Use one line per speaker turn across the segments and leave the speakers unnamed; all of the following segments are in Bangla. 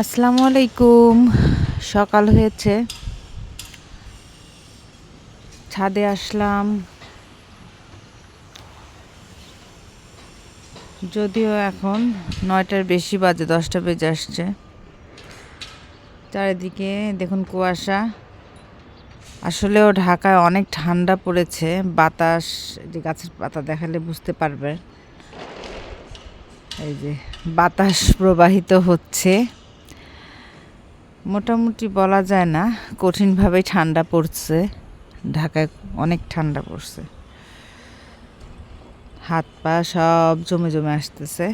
আসসালামু আলাইকুম। সকাল হয়েছে। ছাদে আসলাম। যদিও এখন নয়টার বেশি বাজে, দশটা বেজে আসছে। চারিদিকে দেখুন কুয়াশা। আসলেও ঢাকায় অনেক ঠান্ডা পড়েছে। বাতাস যে গাছের পাতা দেখালে বুঝতে পারবে। এই যে বাতাস প্রবাহিত হচ্ছে। মোটামুটি বলা যায় না কঠিনভাবে ঠান্ডা পড়ছে। ঢাকায় অনেক ঠান্ডা পড়ছে। হাত পা সব জমে জমে আসতেছে।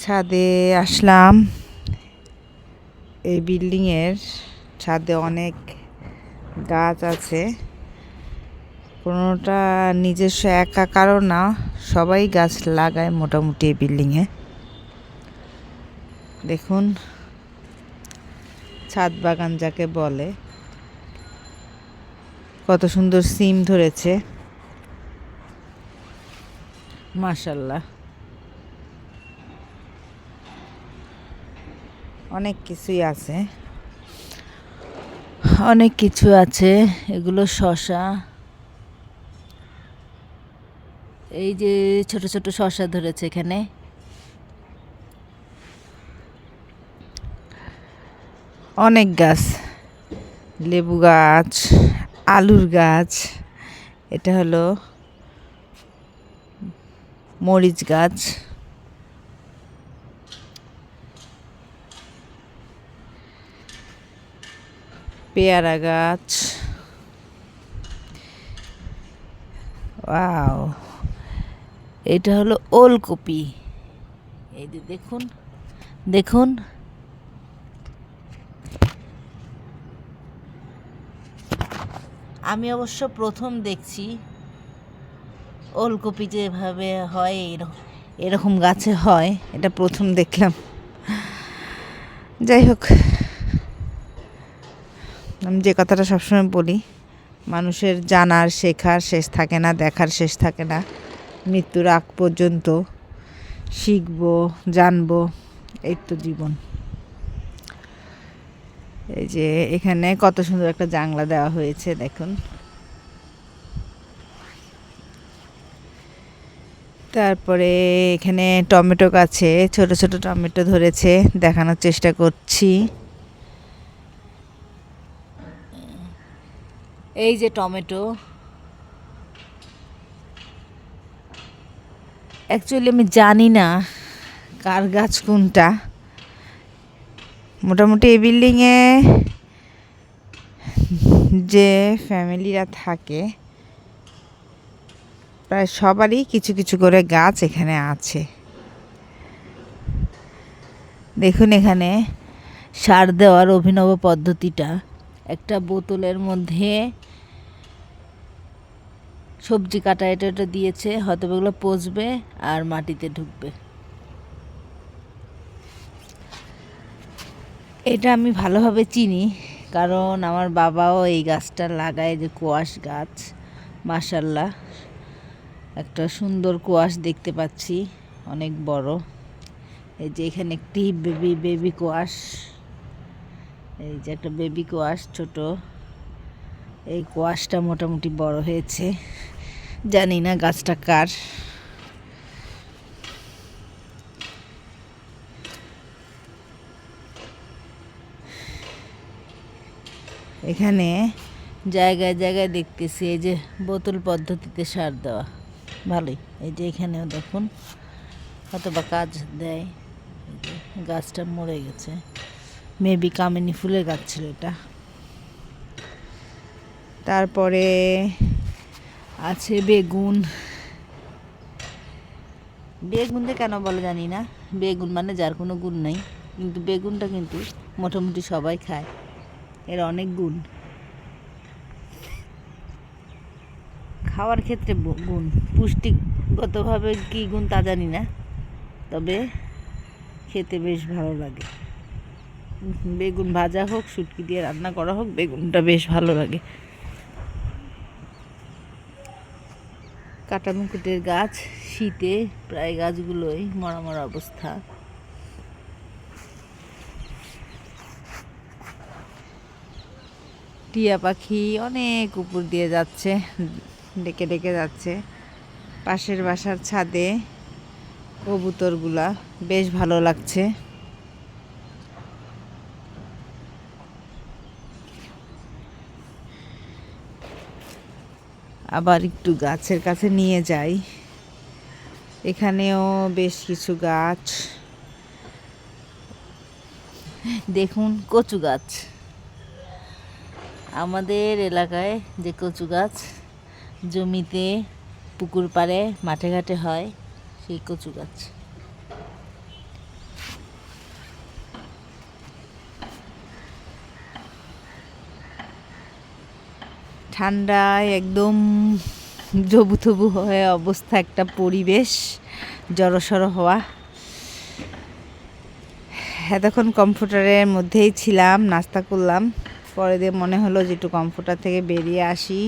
ছাদে আসলাম। এই বিল্ডিংয়ের ছাদে অনেক গাছ আছে। কোনোটা নিজস্ব একা কারও না, সবাই গাছ লাগায় মোটামুটি এই বিল্ডিংয়ে। দেখুন, ছাদ বাগান যাকে বলে, কত সুন্দর সিম ধরেছে। মাশাল্লাহ অনেক কিছুই আছে। অনেক কিছু আছে, এগুলো শশা। এই যে ছোট ছোট শশা ধরেছে এখানে। অনেক গাছ। লেবু গাছ, আলুর গাছ, এটা হলো মরিচ গাছ। পেয়ারা গাছ। ওয়াও, এটা হলো ওলকপি। এই যে দেখুন দেখুন। আমি অবশ্য প্রথম দেখছি ওলকপি যেভাবে হয়, এরকম গাছে হয়, এটা প্রথম দেখলাম। যাই হোক, আমি যে কথাটা সবসময় বলি, মানুষের জানার, শেখার শেষ থাকে না, দেখার শেষ থাকে না। মৃত্যুর আগ পর্যন্ত শিখব, জানব, এই তো জীবন। এই যে এখানে কত সুন্দর একটা জাংলা দেওয়া হয়েছে, দেখুন। তারপরে এখানে টমেটো গাছে ছোট ছোট টমেটো ধরেছে, দেখানোর চেষ্টা করছি। এই যে টমেটো। অ্যাকচুয়ালি আমি জানি না কার গাছ কোনটা। মোটামুটি এই বিল্ডিংয়ে যে ফ্যামিলিরা থাকে, প্রায় সবারই কিছু কিছু করে গাছ এখানে আছে। দেখুন এখানে সার দেওয়ার অভিনব পদ্ধতিটা। একটা বোতলের মধ্যে সবজি কাটা, এটা এটা দিয়েছে হয়তো এগুলো পচবে আর মাটিতে ঢুকবে। এটা আমি ভালোভাবে চিনি, কারণ আমার বাবাও এই গাছটা লাগায় যে কোয়াশ গাছ মাসাল্লাহ একটা সুন্দর কোয়াশ দেখতে পাচ্ছি, অনেক বড়। এই যে এখানে একটি বেবি বেবি কোয়াশ। এই যে একটা বেবি কোয়াশ ছোট। এই কোয়াশটা মোটামুটি বড় হয়েছে। জানি না গাছটা কার। এখানে জায়গায় জায়গায় দেখতেছি এই যে বোতল পদ্ধতিতে সার দেওয়া। ভালোই, এই যে এখানেও দেখুন অথবা কাজ দেয়। গাছটা মরে গেছে। মেবি কামিনী ফুলের গাছ ছিল এটা। তারপরে আছে বেগুন। বেগুন বেগুনতে কেন বলে জানি না। বেগুন মানে যার কোনো গুণ নাই। কিন্তু বেগুনটা কিন্তু মোটামুটি সবাই খায়। এর অনেক গুণ। খাওয়ার ক্ষেত্রে গুণ। পুষ্টিগতভাবে কী গুণ তা জানি না, তবে খেতে বেশ ভালো লাগে। বেগুন ভাজা হোক, শুটকি দিয়ে রান্না করা হোক, বেগুনটা বেশ ভালো লাগে। কাটামুকুটের গাছ, শীতে প্রায় গাছগুলোই মরা মরা অবস্থা। টিয়া পাখি অনেক উপর দিয়ে যাচ্ছে, ডেকে ডেকে যাচ্ছে। পাশের বাসার ছাদে কবুতরগুলা বেশ ভালো লাগছে। আবার একটু গাছের কাছে নিয়ে যাই। এখানেও বেশ কিছু গাছ। দেখুন কচু গাছ। আমাদের এলাকায় যে কচু গাছ জমিতে পুকুর পাড়ে মাঠে ঘাটে হয়, সেই কচু গাছ। ঠান্ডায় একদম জবুথবু হয়ে অবস্থা একটা পরিবেশ, জড়সড় হওয়া। এতক্ষণ কম্পিউটারের মধ্যেই ছিলাম, নাস্তা করলাম। পরে দিয়ে মনে হলো যে একটু কম্পিউটার থেকে বেরিয়ে আসি।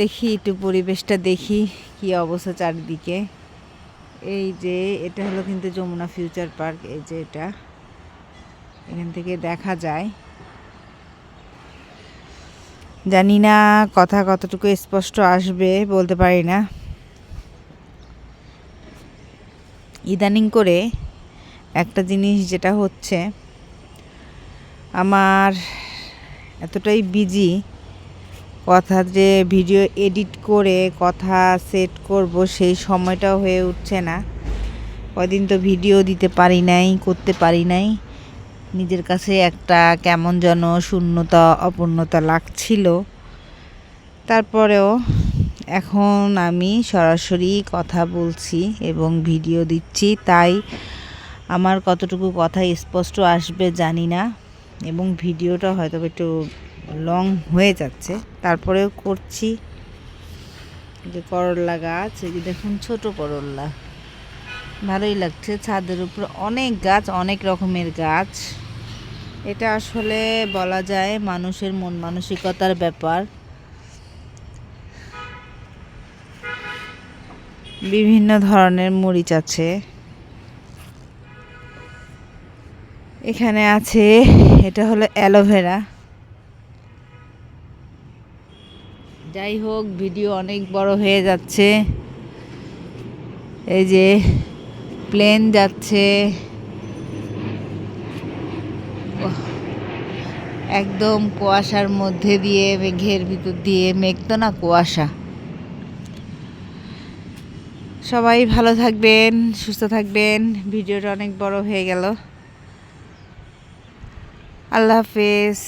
দেখি একটু পরিবেশটা দেখি কি অবস্থা চারিদিকে। এই যে, এটা হলো কিন্তু যমুনা ফিউচার পার্ক এই যে এটা। এখান থেকে দেখা যায়। জানি না কথা কতটুকু স্পষ্ট আসবে, বলতে পারি না। ইদানিং করে একটা জিনিস যেটা হচ্ছে, আমার এতটাই বিজি কথা যে ভিডিও এডিট করে, কথা সেট করব, সেই সময়টাও হয়ে উঠছে না। কদিন তো ভিডিও দিতে পারি নাই, করতে পারি নাই। নিজের কাছে একটা কেমন যেন শূন্যতা, অপূর্ণতা লাগছিল। তারপরেও এখন আমি সরাসরি কথা বলছি এবং ভিডিও দিচ্ছি, তাই আমার কতটুকু কথা স্পষ্ট আসবে জানি না। এবং ভিডিওটা হয়তো একটু লং হয়ে যাচ্ছে। তারপরেও করছি। যে করল্লা গাছ, এই যে দেখুন ছোট করল্লা ভালোই লাগছে। ছাদের উপরে অনেক গাছ, অনেক রকমের গাছ। এটা আসলে বলা যায় মানুষের মন মানসিকতার ব্যাপার। বিভিন্ন ধরনের মরিচ আছে। এখানে আছে, এটা হলো অ্যালোভেরা যাই হোক, ভিডিও অনেক বড় হয়ে যাচ্ছে। এই যে, প্লেন যাচ্ছে। একদম কুয়াশার মধ্যে দিয়ে, মেঘের ভিতর দিয়ে, মেঘ তো না কুয়াশা। সবাই ভালো থাকবেন, সুস্থ থাকবেন। ভিডিওটা অনেক বড় হয়ে গেল। আল্লাহ হাফেজ।